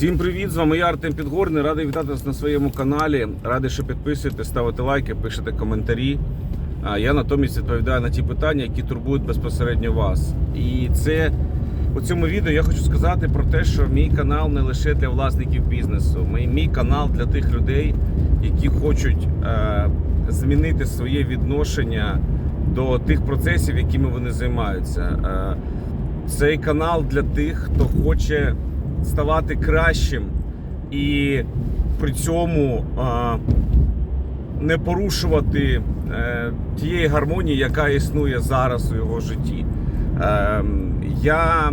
Всім привіт! З вами я Артем Підгорний. Радий вітати вас на своєму каналі. Радий, що підписуєте, ставите лайки, пишете коментарі. Я натомість відповідаю на ті питання, які турбують безпосередньо вас. І це у цьому відео я хочу сказати про те, що мій канал не лише для власників бізнесу. Мій, мій канал для тих людей, які хочуть е, змінити своє відношення до тих процесів, якими вони займаються. Е, цей канал для тих, хто хоче ставати кращим і при цьому а, не порушувати е, тієї гармонії, яка існує зараз у його житті. Е, я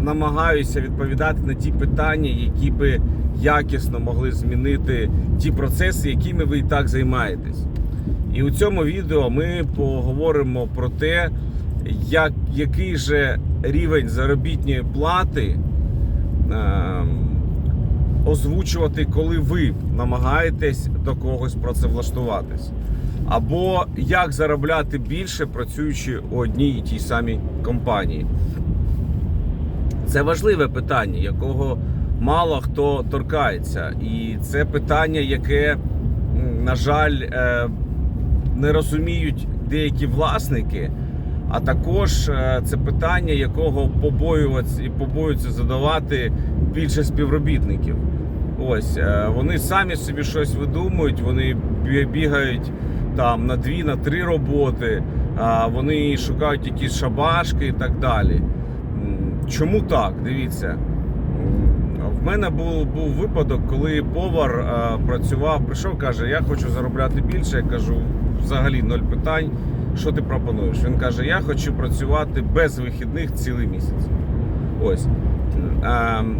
намагаюся відповідати на ті питання, які би якісно могли змінити ті процеси, якими ви і так займаєтесь. І у цьому відео ми поговоримо про те, як, який же рівень заробітної плати озвучувати, коли ви намагаєтесь до когось працевлаштуватись. Або як заробляти більше, працюючи у одній і тій самій компанії. Це важливе питання, якого мало хто торкається. І це питання, яке, на жаль, е, не розуміють деякі власники. А також е, це питання, якого побоюються і побоюються задавати більше співробітників. Ось е, вони самі собі щось видумують, вони бігають там на дві, на три роботи, вони шукають якісь шабашки і так далі. Чому так? Дивіться. В мене був, був випадок, коли повар е, працював, прийшов, каже, я хочу заробляти більше. Я кажу, взагалі ноль питань. Що ти пропонуєш? Він каже: Я хочу працювати без вихідних цілий місяць. Ось. Ем,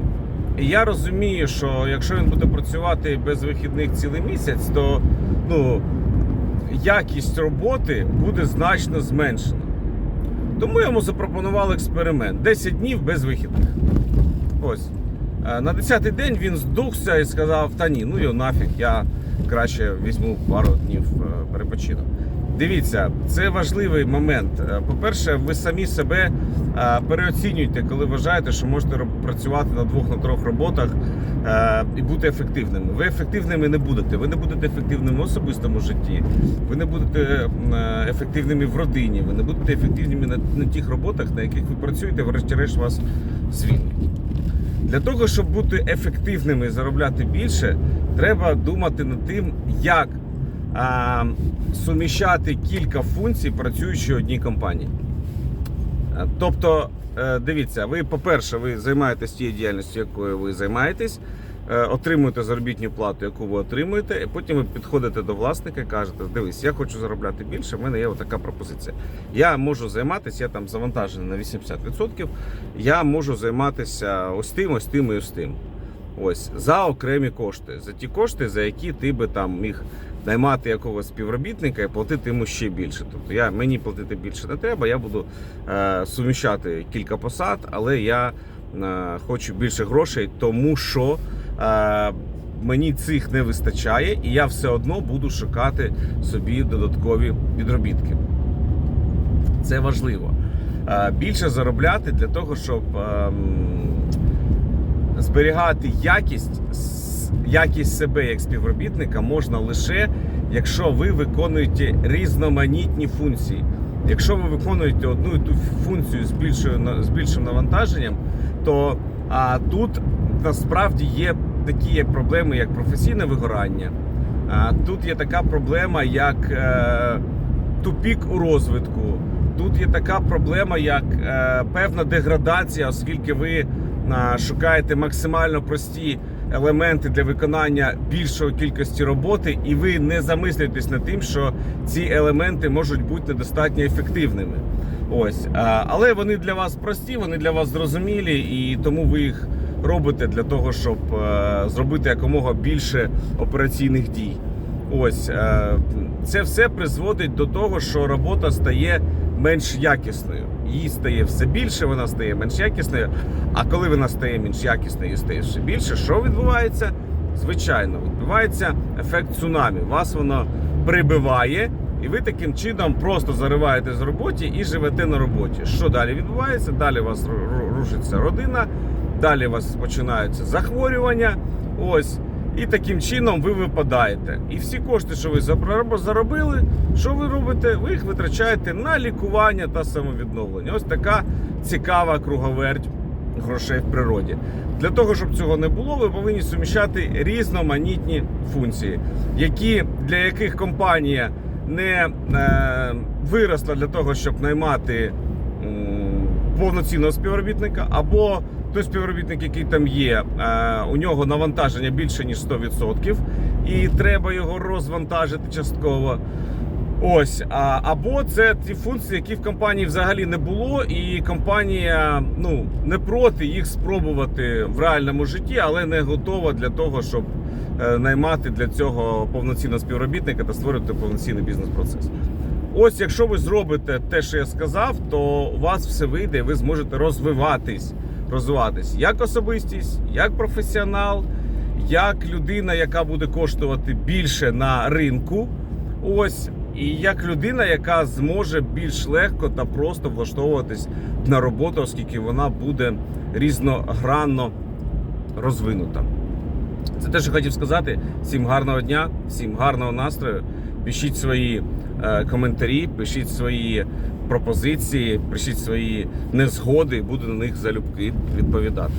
і я розумію, що якщо він буде працювати без вихідних цілий місяць, то ну, якість роботи буде значно зменшена. Тому йому запропонував експеримент: 10 днів без вихідних. Ось. Е, На 10-й день він здухся і сказав: Та ні, ну його нафіг, я краще візьму пару днів е, перепочину. Дивіться, це важливий момент. Е, По-перше, ви самі себе е, переоцінюєте, коли вважаєте, що можете працювати на двох на трьох роботах і бути ефективними. Ви ефективними не будете. Ви не будете ефективними в особистому житті, ви не будете ефективними в родині, ви не будете ефективними на тих роботах, на яких ви працюєте, врешті-решт вас звільнять. Для того, щоб бути ефективними і заробляти більше, треба думати над тим, як а, суміщати кілька функцій, працюючи в одній компанії. Тобто, е, дивіться, ви, по-перше, ви займаєтесь тією діяльністю, якою ви займаєтесь, отримуєте заробітну плату, яку ви отримуєте, і потім ви підходите до власника і кажете: дивись, я хочу заробляти більше, в мене є така пропозиція. Я можу займатися, я там завантажений на 80%, я можу займатися ось тим, ось тим і ось тим. Ось за окремі кошти, за ті кошти, за які ти би там міг наймати якогось співробітника і платити йому ще більше. Тобто я мені платити більше не треба, я буду е, суміщати кілька посад, але я е, хочу більше грошей, тому що е, мені цих не вистачає, і я все одно буду шукати собі додаткові підробітки. Це важливо. Е, більше заробляти для того, щоб. ем, зберігати якість, якість себе як співробітника можна лише, якщо ви виконуєте різноманітні функції. Якщо ви виконуєте одну і ту функцію з більшою з більшим навантаженням, то а, тут насправді є такі як проблеми, як професійне вигорання. Тут є така проблема, як е, тупік у розвитку. Тут є така проблема, як е, певна деградація, оскільки ви шукаєте максимально прості елементи для виконання більшої кількості роботи, і ви не замислюєтесь над тим, що ці елементи можуть бути недостатньо ефективними. Ось, але вони для вас прості, вони для вас зрозумілі, і тому ви їх робите для того, щоб е, зробити якомога більше операційних дій. Ось е, це все призводить до того, що робота стає менш якісною. Її стає все більше, вона стає менш якісною. А коли вона стає менш якісною стає ще більше, що відбувається? Звичайно, відбувається ефект цунамі. Вас воно прибиває, і ви таким чином просто зариваєтесь з роботі і живете на роботі. Що далі відбувається? Далі у вас ру- ру- рушиться родина, Далі у вас починаються захворювання. Ось. І таким чином ви випадаєте. І всі кошти, що ви заробили, що ви робите? Ви їх витрачаєте на лікування та самовідновлення. Ось така цікава круговерть грошей в природі. Для того, щоб цього не було, ви повинні суміщати різноманітні функції, які, для яких компанія не е, виросла для того, щоб наймати м, повноцінного співробітника, або той співробітник, який там є, е, у нього навантаження більше ніж 100%, і треба його розвантажити частково. Ось, а, або це ті функції, які в компанії взагалі не було, і компанія ну не проти їх спробувати в реальному житті, але не готова для того, щоб е, наймати для цього повноцінного співробітника та створити повноцінний бізнес-процес. Ось, якщо ви зробите те, що я сказав, то у вас все вийде, і ви зможете розвиватись, розвиватись як особистість, як професіонал, як людина, яка буде коштувати більше на ринку. Ось і як людина, яка зможе більш легко та просто влаштовуватись на роботу, оскільки вона буде різногранно розвинута. Це те, що хотів сказати. Всім гарного дня, всім гарного настрою. Пишіть свої е, коментарі, пишіть свої пропозиції, пишіть свої незгоди, буду на них залюбки відповідати.